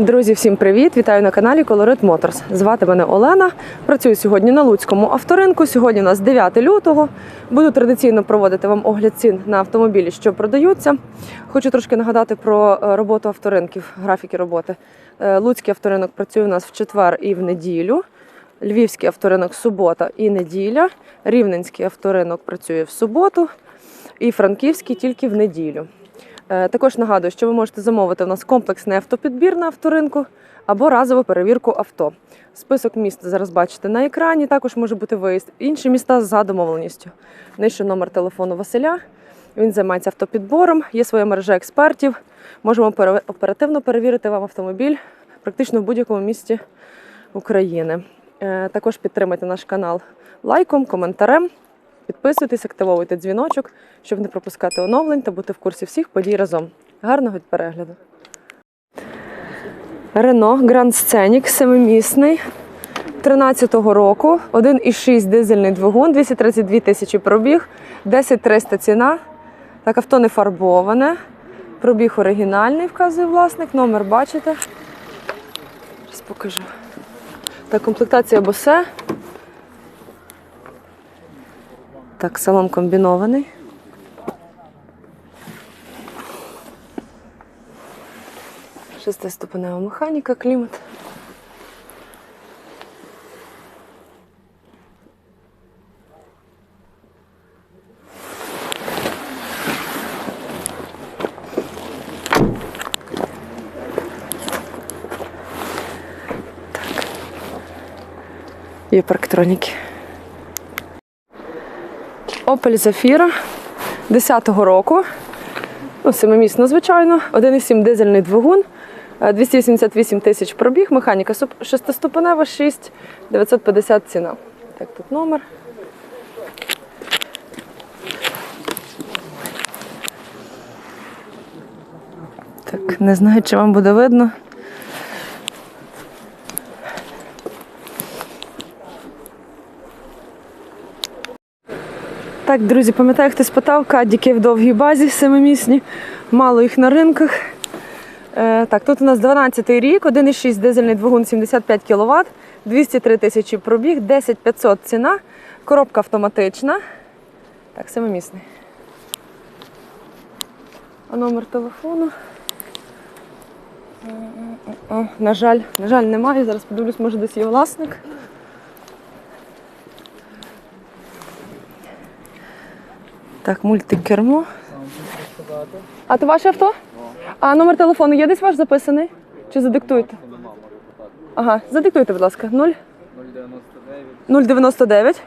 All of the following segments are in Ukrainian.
Друзі, всім привіт! Вітаю на каналі Colorit Motors. Звати мене Олена. Працюю сьогодні на Луцькому авторинку. Сьогодні у нас 9 лютого. Буду традиційно проводити вам огляд цін на автомобілі, що продаються. Хочу трошки нагадати про е, роботу авторинків, графіки роботи. Е, Луцький авторинок працює у нас в четвер і в неділю. Львівський авторинок субота і неділя. Рівненський авторинок працює в суботу. І Франківський тільки в неділю. Е, Також нагадую, що ви можете замовити у нас комплексний автопідбір на авторинку або разову перевірку авто. Список міст зараз бачите на екрані. Також може бути виїзд інші міста за домовленістю. Нижче номер телефону Василя. Він займається автопідбором, є своя мережа експертів. Можемо оперативно перевірити вам автомобіль практично в будь-якому місті України. Е, Також підтримайте наш канал лайком, коментарем. Підписуйтесь, активовуйте дзвіночок, щоб не пропускати оновлень та бути в курсі всіх подій разом. Гарного перегляду. Рено Grand Scenic семимісний 13-го року, 1,6 дизельний двигун, 232 тисячі пробіг, 10 300 ціна. Так, авто не фарбоване. Пробіг оригінальний, вказує власник. Номер бачите. Зараз покажу. Так, комплектація босе. Так, салон комбінований. Шестиступенева механіка, клімат. Так. Є парктроніки. Opel Zafira 10-го року. Ну, семимісно, звичайно. 1,7 дизельний двигун, е, 288 тисяч пробіг, механіка шестиступенева, 6 950 ціна. Так, тут номер. Так, не знаю, чи вам буде видно. Так, друзі, пам'ятаю, хтось питав, кадіки в довгій базі семимісні, мало їх на ринках. Е, так, тут у нас 12-й рік, 1,6 дизельний двигун 75 кВт, 203 тисячі пробіг, 10 500 ціна, коробка автоматична. Так, семимісний. А номер телефону. О, на жаль, на жаль, немає. Зараз подивлюсь, може десь є власник. Так, мультикермо. А то ваше авто? А номер телефону є десь ваш записаний? Чи задиктуєте? Ага, задиктуйте, будь ласка. 0 099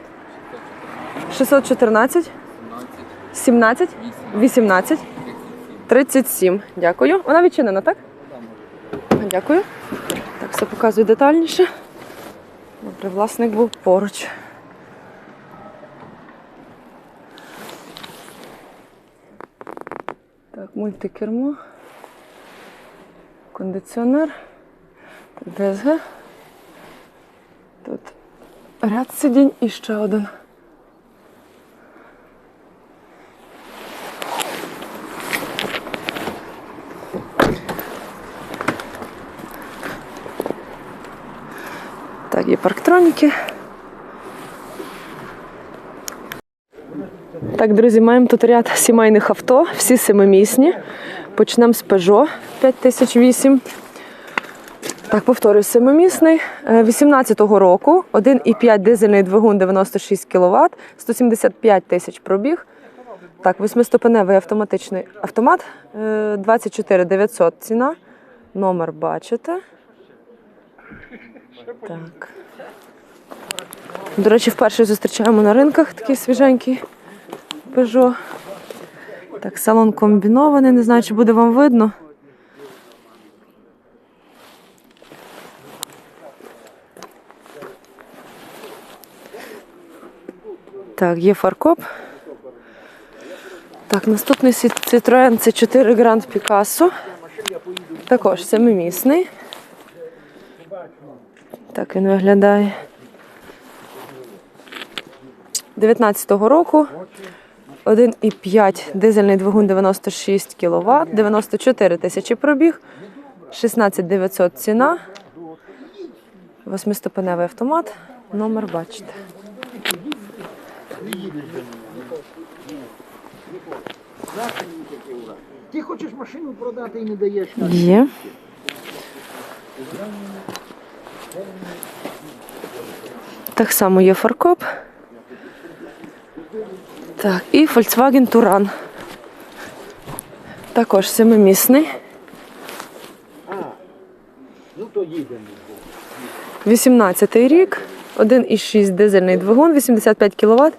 614 17 18 37. Дякую. Вона відчинена, так? Дякую. Так, все показую детальніше. Добре, власник був поруч. Мультикермо. Кондиціонер. ДСГ. Тут ряд сидінь і ще один. Так, є парктроніки. Так, друзі, маємо тут ряд сімейних авто, всі семимісні. Почнемо з Peugeot 5008. Так, повторюю, семимісний. Е, 18-го року, 1,5 дизельний двигун 96 кВт, 175 тисяч пробіг. Так, восьмиступеневий автоматичний автомат, е, 24 900 ціна. Номер бачите. Так. До речі, вперше зустрічаємо на ринках такий свіженький Peugeot. Так, салон комбінований, не знаю, чи буде вам видно. Так, є фаркоп. Так, наступний Citroen C4 Grand Picasso. Також семимісний. Так він виглядає. 19-го року. 1,5 дизельний двигун 96 кВт, 94 тисячі пробіг. 16 900 ціна. Восьмиступеневий автомат. Номер бачите. Ти хочеш машину продати і не даєш. Є. Так само є фаркоп. Так, і Volkswagen Touran. Також семимісний. Ну то їдемо. 18 рік, 1,6 дизельний двигун, 85 кВт,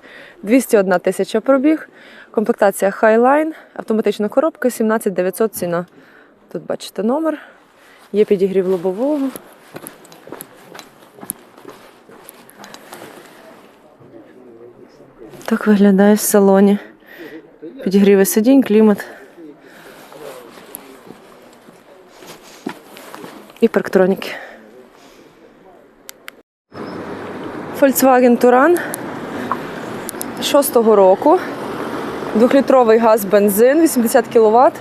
201 тисяча пробіг, комплектація Highline, автоматична коробка, 17 900 ціна. Тут бачите номер, є підігрів лобового. Так виглядає в салоні. Підігріви сидінь, клімат. І парктроніки. Volkswagen Touran 6-го року. Двохлітровий газ бензин, 80 кВт,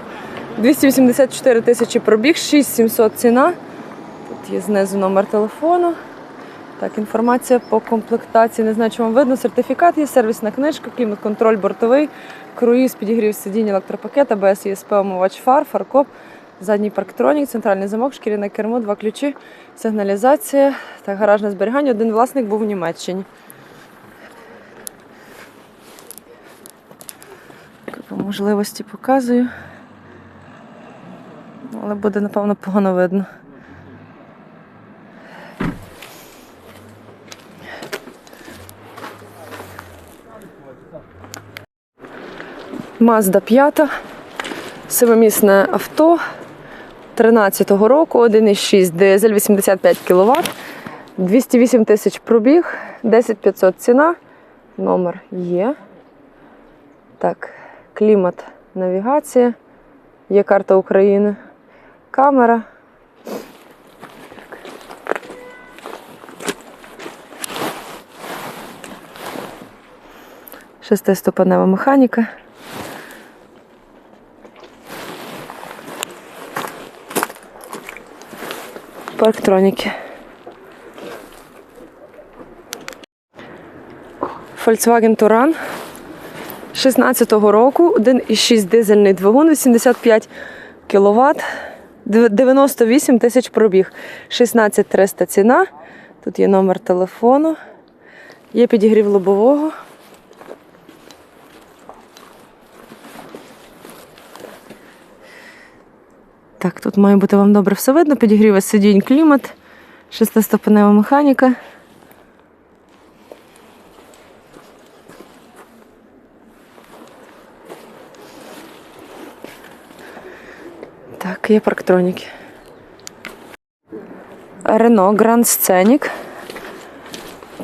284 тисячі пробіг, 6700 ціна. Тут є знизу номер телефону. Так, інформація по комплектації. Не знаю, чи вам видно. Сертифікат є, сервісна книжка, клімат-контроль бортовий, круїз, підігрів сидінь, електропакет, АБС, ЄСП, омивач фар, фаркоп, задній парктронік, центральний замок, шкіряне кермо, два ключі, сигналізація та гаражне зберігання. Один власник був у Німеччині. По можливості показую. Ну, Але буде, напевно, погано видно. Мазда 5, семимісне авто 13-го року, 1,6 дизель, 85 кВт, 208 тисяч пробіг, 10 500 ціна, номер є. Так, клімат, навігація, є карта України, камера. Шестиступенева механіка. Парктроніки. Volkswagen Touran 16-го року, 1,6 дизельний двигун, 85 кВт, 98 тисяч пробіг, 16 300 ціна. Тут є номер телефону, є підігрів лобового. Так, тут має бути вам добре все видно. Підігріве сидінь клімат, шестиступенева механіка. Так, є парктроніки. Рено Гранд Scenic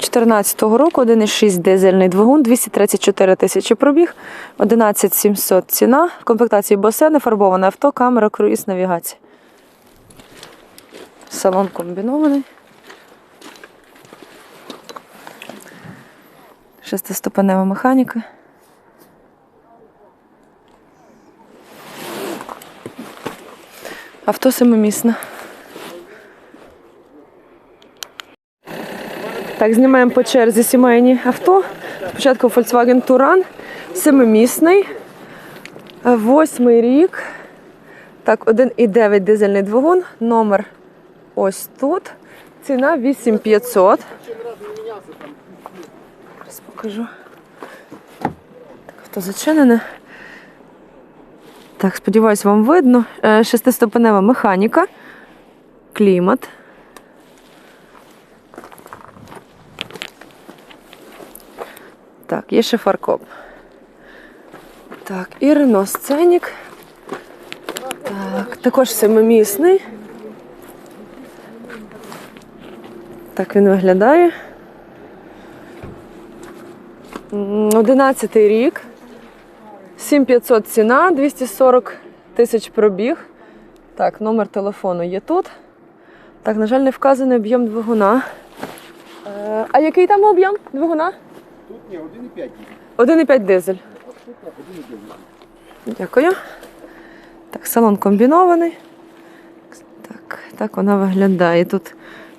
14-го року, 1,6 дизельний двигун, 234 тисячі пробіг, 11 700 ціна. В комплектації босе, нефарбоване авто, камера, круїз, навігація. Салон комбінований. Шестиступенева механіка. Авто семимісне. Так, знімаємо по черзі сімейні авто. Спочатку Volkswagen Touran, семимісний, восьмий рік. Так, 1,9 дизельний двигун, номер ось тут. Ціна 8500. Зараз покажу. Так, авто зачинене. Так, сподіваюсь, вам видно. Е, Шестиступенева механіка, клімат. Так, є ще фаркоп. Так, і Рено Сценік. Так, також семимісний. Так він виглядає. М, 11 рік. 7500 ціна, 240 тисяч пробіг. Так, номер телефону є тут. Так, на жаль, не вказаний об'єм двигуна. Е, а який там об'єм двигуна? Тут ні, 1,5. 1,5 дизель. Дякую. Так, салон комбінований. Так, так вона виглядає. Тут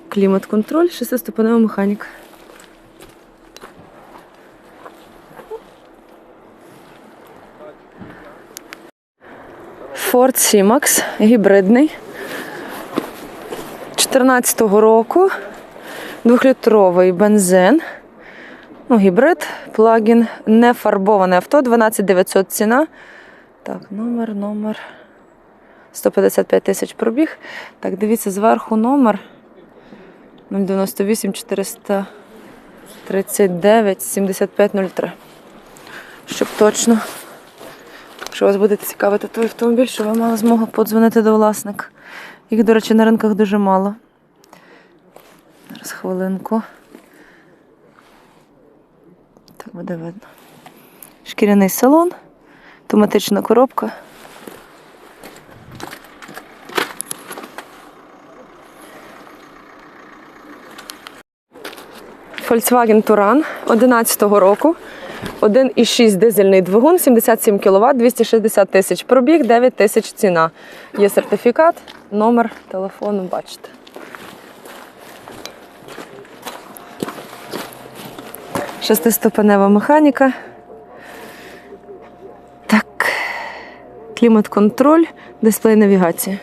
клімат-контроль, шестиступенева механіка. Ford C-Max гібридний. 14-го року. Двохлітровий бензин. Ну, гібрид, плагін, не фарбоване авто, 12900 ціна. Так, номер, номер. 155 тисяч пробіг. Так, дивіться, зверху номер 098 439 7503. Щоб точно, якщо вас буде цікавити той автомобіль, щоб ви мали змогу подзвонити до власника. Їх, до речі, на ринках дуже мало. Зараз хвилинку. Буде видно. Шкіряний салон, автоматична коробка. Volkswagen Touran 11-го року. 1,6 дизельний двигун, 77 кВт, 260 тисяч пробіг, 9 тисяч ціна. Є сертифікат, номер телефону, бачите. Шестиступенева механіка. Так. Клімат-контроль, дисплей навігації.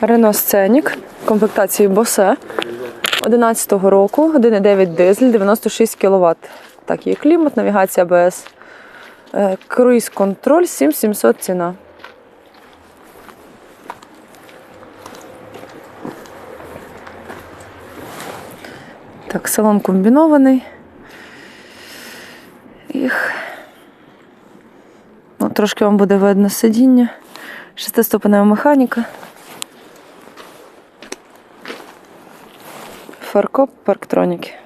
Renault Scenic комплектації Bose 11-го року, 1,9 дизель, 96 кВт. Так, є клімат, навігація АБС. Е, Круїз контроль 7700 ціна. Так, салон комбінований. Їх. Ну, трошки вам буде видно сидіння. Шестиступенева механіка. Фаркоп парктроніки.